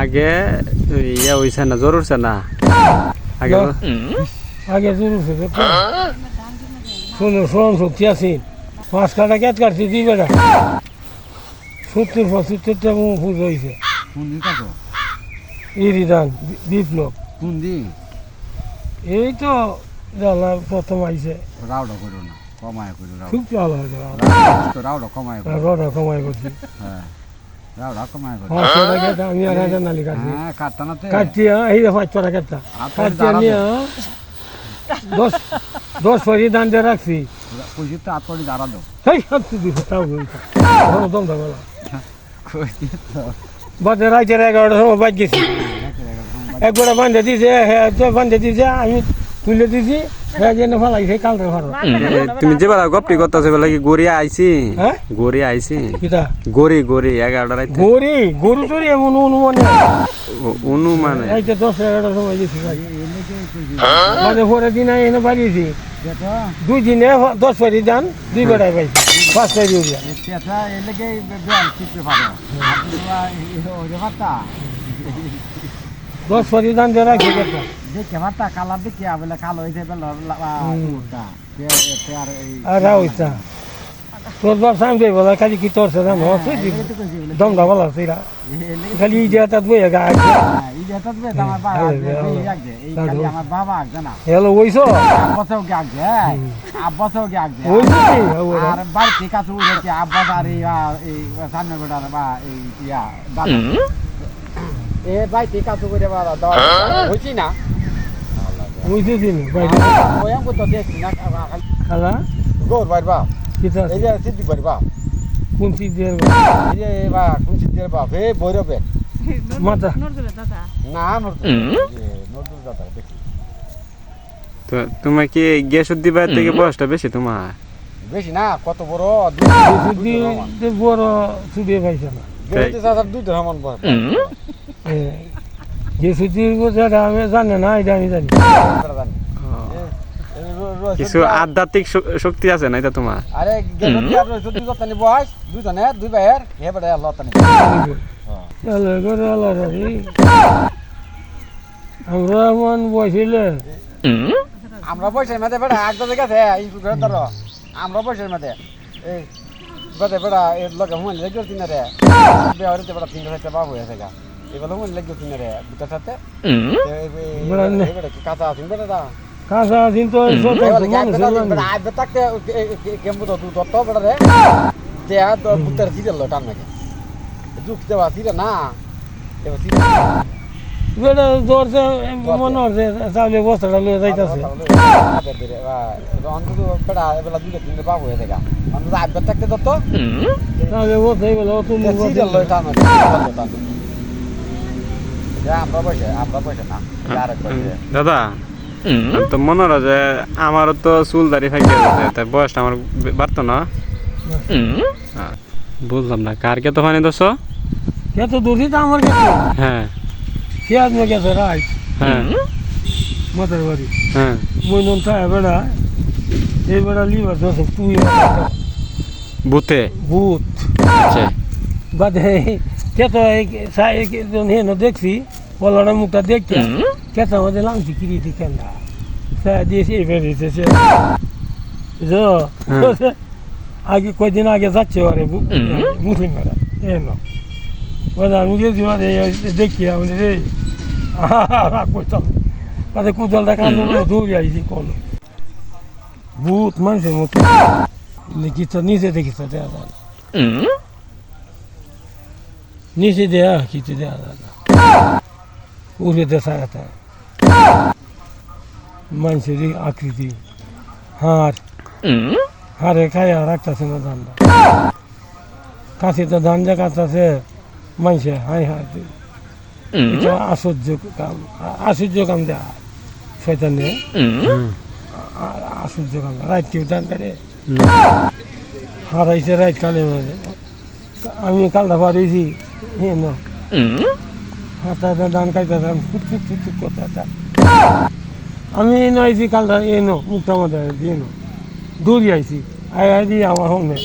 আগে ইয়ে হইছে না জ্বর উঠছে না? আগে আগে শুরু থেকে শোনো শ্রম শক্তি আছে। পাঁচ কাটা কেট কাটছি দুই বেটা সত্তর পঁচাত্তরটা পুজো হয়েছে কাছো ইরিদান বিপ্লব। কোন দিন? এই তো জ্বালা প্রথম আইছে। রাউডা করো না কমায় করো রাউডা। খুব ভালো হয়েছে রাউডা কমায় করছি। হ্যাঁ। দশ দশ ফরি দান দিয়ে রাখছি। কইছি তো আতপড়ি দাঁড়া দাও। বাজে রাইতের এগারোটার সময় বাজ গেছি। একবার বান্ধে দিছে হ্যাঁ বান্ধে দিছে আমি তুলে দিছি হ্যাঁ যেন ফেলাইছে কালরে ভালো তুমি যে বেলা গপটি করতেছো বেলা কি গড়ি আইছি হ্যাঁ গড়ি আইছি গড়ি গড়ি এগারোটা রাইতে গরি গরু চুরি এমন অনুমানে ও- অনুমানে রাইতে দশ এগারোটার সময় গেছি ভাই মানে পরের দিন এনে বাড়িয়েছি দুই দিনে দশ পারি দান দুই বেড়ায় পাইছি পাঁচ পারি উড়িয়া পেটা দশ পারি দান দিয়ে একটা দেখে বাতা কালার দেখে আবেলা কালো হইছে বেলা উটা আর আর রাউইতা তোর সাম দেই বলা খালি কি তোর সাথে হচ্ছে দম ডাবল আছে খালি গা আছে। এই এই খালি আমার বাবা আগে না। হ্যালো ওইছো আব্বাসও গে আগে আব্বাসও গে আগে। ওইছো কি? আর বাড়িতে উঠেছে আব্বাস আর এই সামনে বেটার বা এই ইয়া দাদা এ বাড়িতে কাছে করে বা দাদা হইছি না ওইছো দিন ভাই ওই আমি তো দেখছি না খালা গোর বাড়ি বা কিতা এই যে সিদ্ধি বা কোন এই যে বা কোন সিদ্ধি বা হে বৈরবে মাথা না নর্দুল নর্দুল দাদা দেখি তো তোমার কি গ্যাস দিবা থেকে বয়সটা বেশি তোমার বেশি না কত বড় বড় সুদিয়ে পাইছে না সমান বড় এ, যে সুদির কথাটা আমি জানে না এটা আমি জানি। কিছু আধ্যাত্মিক শক্তি আছে না এটা তোমার? আরে দুই বয়স দুই ভাইয়ের হে বড় আমরা মন বসিলে। আমরা পয়সার মধ্যে বেড়া এক দাদা গেছে ধরো। আমরা পয়সার মধ্যে। এই বেড়া বেড়া এর লগে হুন লেগে তিন রে। বেড়া বেড়া তিন বাবু হয়েছে গা এগুলো হুন লেগে তিন রে দুটার সাথে কাঁচা আছেন বেড়া দা কাঁচা দিন তো আইবে তাকতে কেমবো তো তুই দত্ত বেড়া রে দেয়া তো বুতার সিরিয়াল টান নাকি যুগ দেওয়া সিরিয়াল না এবার সিরিয়াল বেটা দৌড়ছে মনে হচ্ছে চাউলে বস্তাটা লয়ে যাইতেছে চাউলে বস্তাই বলে ও তুমি দাদা তো মনে হয় যে আমারও তো চুল দাড়ি ফাঁকি আছে তাই বয়সটা আমার বাড়তো না। বুঝলাম না কার কে তো পানি দোষ? এত দূরই তো আমার কাছে। হ্যাঁ। পেঁয়াজ মে গেছে রাই হ্যাঁ। মাথার বাড়ি। হ্যাঁ। মই নন তা বেড়া এই বেড়া লিবার দোষ তুই বুথে ভূত। আচ্ছা। বাদে কেত হেন দেখছি বলার মুখটা দেখতে। কেত আমাদের লাংছি কিরি কেন্দা সে দিয়েছে এই সে হ্যাঁ। আগে কয়দিন আগে যাচ্ছে ওরে মুসলিমরা এনো বলে আমি গেছি মানে দেখি আমি রে করতাম তাদের কুদলটা কান্দ দৌড়ে আইছি কোন ভূত মানুষের মতো। দেখিস নিচে দেখিস দেয়া যায়। না। নিচে দেয়া কিছু দেয়া যায় না। উড়ে দেশা গেছে মানুষের আকৃতি হাড়। হাড়ে খায়া রাখতেছে না ধানটা কাছে তো ধান যে কাটতেছে মানুষে হাই হাই এটা আশ্চর্য কাম আশ্চর্য কাম দেয়া শয়তানে। আ- আশ্চর্য কাম রাত কেউ ধান কাটে হারাইছে রাত কালে আমি কালটা পারিছি হাতাটা ধান কাটতেছিলাম ফুট ফুট ফুট ফুট করতে আমি নয়ছি কালটা এনো মুখটা মাথায় দিয়ে নো। দৌড়ি আইছি। আই আই দিয়ে আমার হোমে